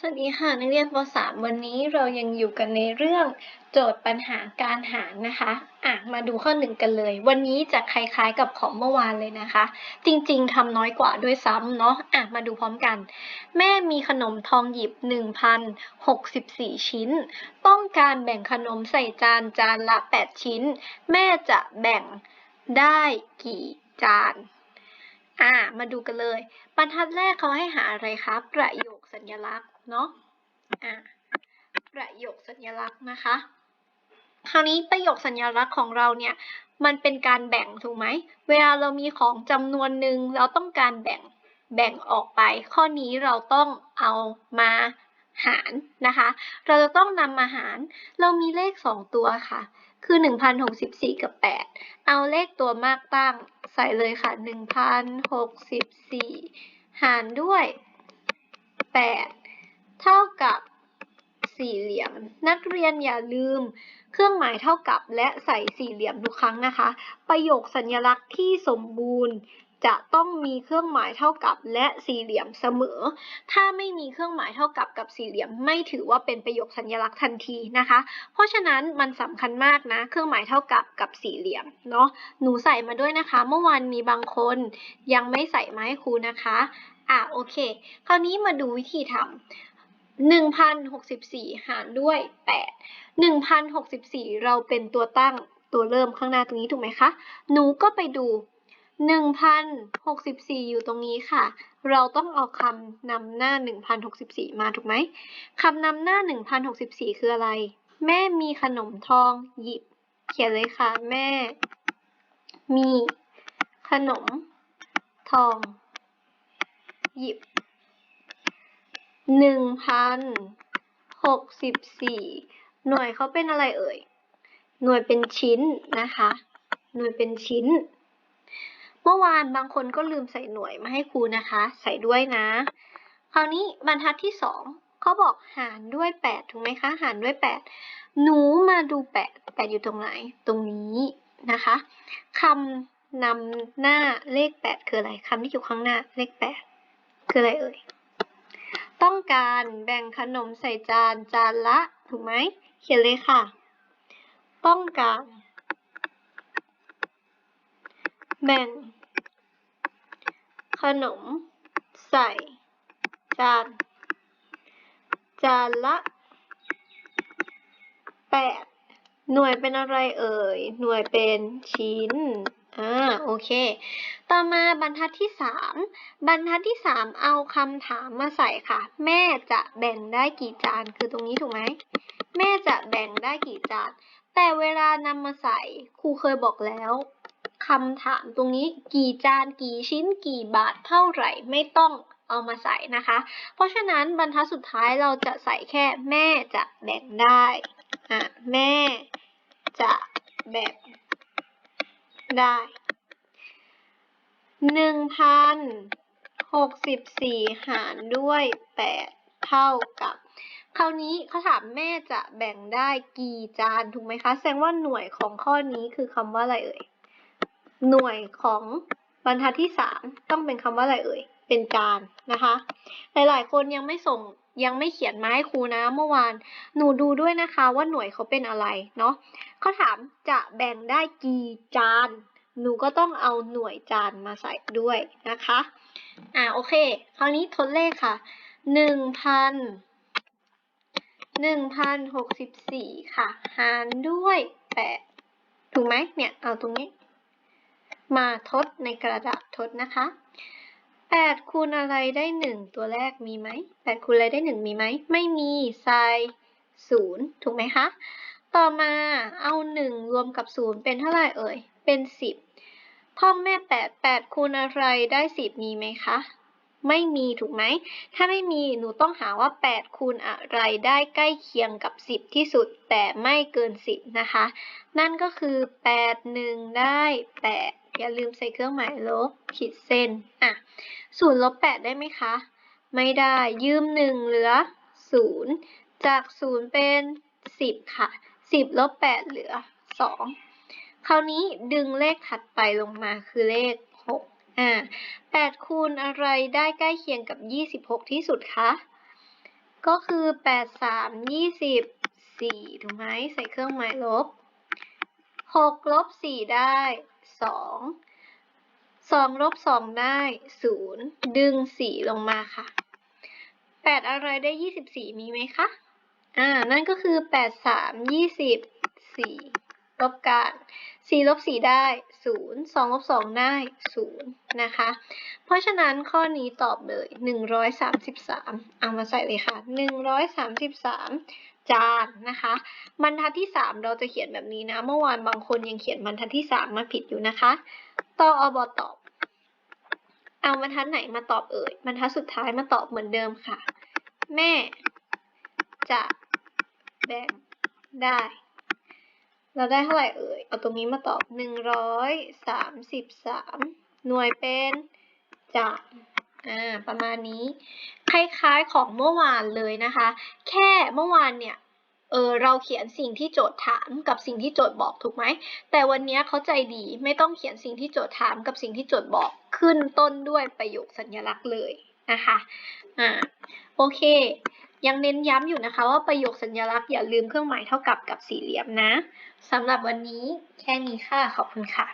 สวัสดีค่ะนักเรียนป .3 วันนี้เรายังอยู่กันในเรื่องโจทย์ปัญหาการหารนะคะอะมาดูข้อหนึ่งกันเลย วันนี้จะคล้ายๆกับของเมื่อวานเลยนะคะ จริงๆทำน้อยกว่าด้วยซ้ำเนาะอะมาดูพร้อมกัน แม่มีขนมทองหยิบ 1,064 ชิ้น ต้องการแบ่งขนมใส่จานจานละ 8 ชิ้น แม่จะแบ่งได้กี่จานอ่ามาดูกันเลย บรรทัดแรกเขาให้หาอะไรคะประโยคสัญลักษณ์ เนาะอ่าประโยคสัญลักษณ์นะคะ คราวนี้ประโยคสัญลักษณ์ของเราเนี่ย มันเป็นการแบ่งถูกไหม เวลาเรามีของจำนวนหนึ่งเราต้องการแบ่งแบ่งออกไป ข้อนี้เราต้องเอามาหารนะคะ เราจะต้องนำมาหาร เรามีเลข 2 ตัวค่ะ คือ 1,064 กับ 8 เอาเลขตัวมากตั้ง ใส่เลยค่ะ 1,064 หารด้วย 8 เท่ากับสี่เหลี่ยม นักเรียนอย่าลืม เครื่องหมายเท่ากับและใส่สี่เหลี่ยมทุกครั้งนะคะ ประโยคสัญลักษณ์ที่สมบูรณ์จะต้องมีเครื่องหมายเท่ากับและสี่เหลี่ยมเสมอ ถ้าไม่มีเครื่องหมายเท่ากับกับสี่เหลี่ยม ไม่ถือว่าเป็นประโยคสัญลักษณ์ทันทีนะคะ เพราะฉะนั้นมันสำคัญมากนะ เครื่องหมายเท่ากับกับสี่เหลี่ยมเนาะ หนูใส่มาด้วยนะคะ เมื่อวานมีบางคนยังไม่ใส่มาให้ครูนะคะ อะโอเค คราวนี้มาดูวิธีทำ 1,064 หารด้วย 8 1,064 เราเป็นตัวตั้งตัวเริ่มข้างหน้าตรงนี้ถูกไหมคะ หนูก็ไปดู 1,064 อยู่ตรงนี้ค่ะ เราต้องเอาคำนำหน้า 1,064 มาถูกไหมคำนำหน้า 1,064 คืออะไร แม่มีขนมทองหยิบ เขียนเลยค่ะ แม่ มีขนมทอง หยิบ หนึ่งพันหกสิบสี่หน่วยเขาเป็นอะไรเอ่ย หน่วยเป็นชิ้นนะคะ หน่วยเป็นชิ้น เมื่อวานบางคนก็ลืมใส่หน่วยมาให้ครูนะคะ ใส่ด้วยนะ คราวนี้บรรทัดที่สองเขาบอกหารด้วยแปดถูกไหมคะ หารด้วยแปดหนูมาดูแปดแปดอยู่ตรงไหน ตรงนี้นะคะคำนำหน้าเลขแปดคืออะไรคำที่อยู่ข้างหน้าเลขแปดคืออะไรเอ่ย ต้องการแบ่งขนมใส่จานจานละ ถูกไหม เขียนเลยค่ะ ต้องการ แบ่ง ขนม ใส่ จาน จานละแปดหน่วยเป็นอะไรเอ่ย หน่วยเป็นชิ้น อ่าโอเค ต่อมาบรรทัดที่สามบรรทัดที่สามเอาคำถามมาใส่ค่ะ แม่จะแบ่งได้กี่จานคือตรงนี้ถูกไหมแม่จะแบ่งได้กี่จานแต่เวลานำมาใส่ครูเคยบอกแล้วคำถามตรงนี้กี่จานกี่ชิ้นกี่บาทเท่าไหร่ไม่ต้องเอามาใส่นะคะ เพราะฉะนั้นบรรทัดสุดท้ายเราจะใส่แค่แม่จะแบ่งได้อะแม่จะแบ่ง ได้หนึ่งพันหกสิบสี่หารด้วยแปดเท่ากับ คราวนี้เขาถามแม่จะแบ่งได้กี่จานถูกไหมคะ แสดงว่าหน่วยของข้อนี้คือคำว่าอะไรเอ่ย หน่วยของบรรทัดที่สามต้องเป็นคำว่าอะไรเอ่ย เป็นจานนะคะ หลายๆ คนยังไม่ส่ง ยังไม่เขียนมาให้ครูนะเมื่อวาน หนูดูด้วยนะคะว่าหน่วยเขาเป็นอะไรเนาะเขาถามจะแบ่งได้กี่จาน หนูก็ต้องเอาหน่วยจานมาใส่ด้วยนะคะ อ่าโอเค คราวนี้ทดเลขค่ะหนึ่งพันหนึ่งพันหกสิบสี่ค่ะ หารด้วยแปดถูกไหมเนี่ย เอาตรงนี้ มาทดในกระดาษทดนะคะ แปดคูณอะไรได้หนึ่งตัวแรกมีไหมแปดคูณอะไรได้หนึ่งมีไหม ไม่มีใส่ศูนย์ถูกไหมคะ ต่อมาเอาหนึ่งรวมกับศูนย์เป็นเท่าไหร่เอ่ย เป็นสิบพ่อแม่แปดแปดคูณอะไรได้สิบมีไหมคะ ไม่มีถูกไหม ถ้าไม่มีหนูต้องหาว่า 8 คูณอะไรได้ใกล้เคียงกับ 10 ที่สุด แต่ไม่เกิน 10 นะคะ นั่นก็คือ 8 1 ได้ 8 อย่าลืมใส่เครื่องหมายลบขีดเส้นอะศูนย์ลบ8ได้ไหมคะ ไม่ได้ยืม 1 เหลือ 0 จาก 0 เป็น 10 ค่ะ 10ลบ8เหลือ 2 คราวนี้ดึงเลขถัดไปลงมาคือเลข อ่า8คูณอะไรได้ใกล้เคียงกับ 26 ที่สุดคะ ก็คือแปดสามยี่สิบสี่ถูกไหมใส่เครื่องหมายลบหกลบสี่ได้สองสองลบสองได้ศูนย์ดึงสี่ลงมาค่ะแปดอะไรได้ยี่สิบสี่มีไหมคะ อ่า นั่นก็คือแปดสามยี่สิบสี่ ลบกันสี่ลบสี่ได้ศูนย์สองลบสองได้ศูนย์นะคะ เพราะฉะนั้นข้อนี้ตอบเลยหนึ่งร้อยสามสิบสามเอามาใส่เลยค่ะหนึ่งร้อยสามสิบสามจานนะคะ บรรทัดที่สามเราจะเขียนแบบนี้นะ เมื่อวานบางคนยังเขียนบรรทัดที่สามมาผิดอยู่นะคะต่ออบตอบ เอาบรรทัดไหนมาตอบเอ่ย บรรทัดสุดท้ายมาตอบเหมือนเดิมค่ะ แม่ จะแบ่งได้ เราได้เท่าไหร่เอ่ย เอาตรงนี้มาตอบหนึ่งร้อยสามสิบสามหน่วยเป็นจานอ่าประมาณนี้ คล้ายๆของเมื่อวานเลยนะคะ แค่เมื่อวานเนี่ยเออเราเขียนสิ่งที่โจทย์ถามกับสิ่งที่โจทย์บอกถูกไหม แต่วันนี้เขาใจดีไม่ต้องเขียนสิ่งที่โจทย์ถามกับสิ่งที่โจทย์บอกขึ้นต้นด้วยประโยคสัญลักษณ์เลยนะคะ อ่า โอเค ยังเน้นย้ำอยู่นะคะว่าประโยคสัญลักษณ์อย่าลืมเครื่องหมายเท่ากับกับสี่เหลี่ยมนะสำหรับวันนี้แค่นี้ค่ะ ขอบคุณค่ะ